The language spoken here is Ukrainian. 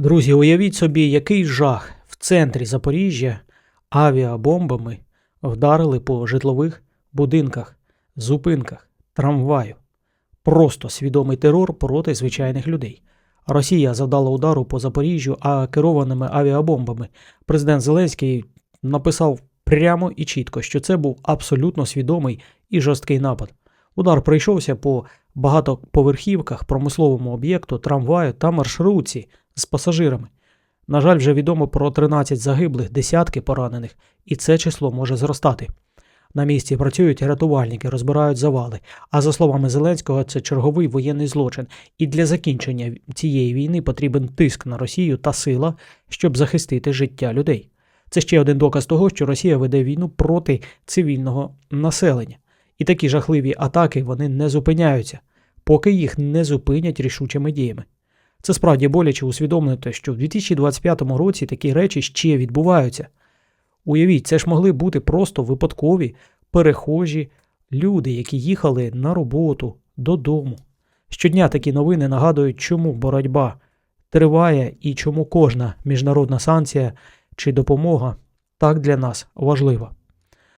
Друзі, уявіть собі, який жах в центрі Запоріжжя авіабомбами вдарили по житлових будинках, зупинках, трамваю. Просто свідомий терор проти звичайних людей. Росія завдала удару по Запоріжжю, а керованими авіабомбами президент Зеленський написав прямо і чітко, що це був абсолютно свідомий і жорсткий напад. Удар прийшовся по багатоповерхівках, промисловому об'єкту, трамваю та маршрутці з пасажирами. На жаль, вже відомо про 13 загиблих, десятки поранених, і це число може зростати. На місці працюють рятувальники, розбирають завали. А за словами Зеленського, це черговий воєнний злочин. І для закінчення цієї війни потрібен тиск на Росію та сила, щоб захистити життя людей. Це ще один доказ того, що Росія веде війну проти цивільного населення. І такі жахливі атаки вони не зупиняються, поки їх не зупинять рішучими діями. Це справді боляче усвідомлювати, що в 2025 році такі речі ще відбуваються. Уявіть, це ж могли бути просто випадкові, перехожі люди, які їхали на роботу, додому. Щодня такі новини нагадують, чому боротьба триває і чому кожна міжнародна санкція чи допомога так для нас важлива.